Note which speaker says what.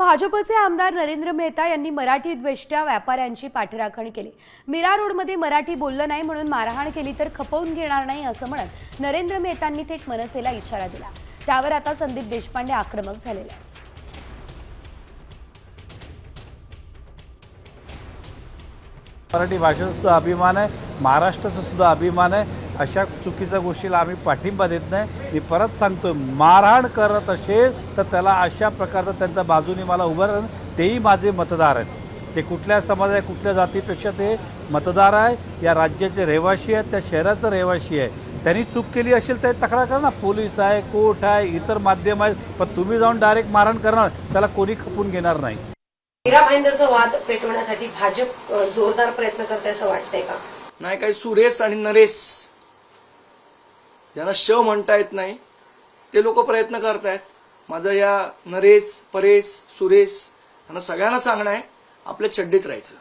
Speaker 1: भाजपचे आमदार नरेंद्र मेहता यांनी मराठी द्वेष्ट्या व्यापाऱ्यांची पाठराखण केली. मीरा रोडमध्ये मराठी बोललं नाही म्हणून मारहाण केली तर खपवून घेणार नाही असं म्हणत नरेंद्र मेहतांनी थेट मनसेला इशारा दिला. त्यावर आता संदीप देशपांडे आक्रमक झालेले आहेत.
Speaker 2: मराठी भाषेचा सुद्धा अभिमान आहे महाराष्ट्राचा सुद्धा अभिमान आहे. अशा चुकीच्या गोष्टीला आम्ही पाठिंबा देत नाही. मी परत सांगतो मारहाण करत असेल तर त्याला अशा प्रकारचं त्यांच्या बाजूने मला उभं राहणं तेही माझे मतदार आहेत. ते कुठल्या समाज आहे कुठल्या जातीपेक्षा ते मतदार आहे या राज्याचे रहिवासी आहेत त्या शहराचं रहिवासी आहे त्यांनी चूक केली असेल तर तक्रार करा ना पोलीस आहे कोर्ट आहे इतर माध्यम आहेत पण तुम्ही जाऊन डायरेक्ट मारहाण करणार त्याला कोणी खपून घेणार नाही.
Speaker 3: मीरा भाईंदरचा वाद पेटवण्यासाठी भाजप जोरदार प्रयत्न करते असं वाटतंय का?
Speaker 4: नाही काही सुरेश आणि नरेश ज्यांना श म्हणता येत नाही ते लोक प्रयत्न करतायत. माझं या नरेश परेश सुरेश यांना सगळ्यांना सांगणं आहे आपल्या चड्डीत राहायचं.